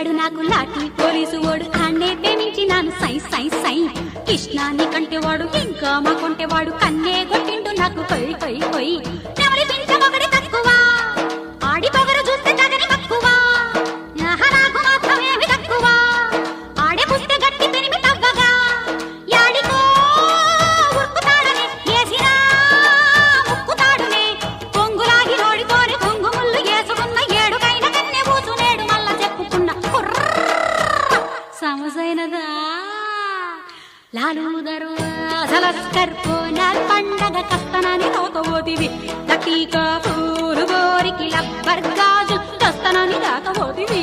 ఇచ్చాడు నాకు లాఠీ పోలీసు ఓడు అన్నే ప్రేమించి నాను సై సై సై. కృష్ణాన్ని కంటేవాడు ఇంకా మా కొంటేవాడు కన్నే కొట్టిండు నాకు కొయ్ కొయ్ కొయ్. సమజైనదా లాలు దర్వాజలస్కర్ పోనార్ పండగ కస్తనని తోకబోతివి లటీకా పూలు గోరికి లబ్బర్ కస్తనని దాకబోతివి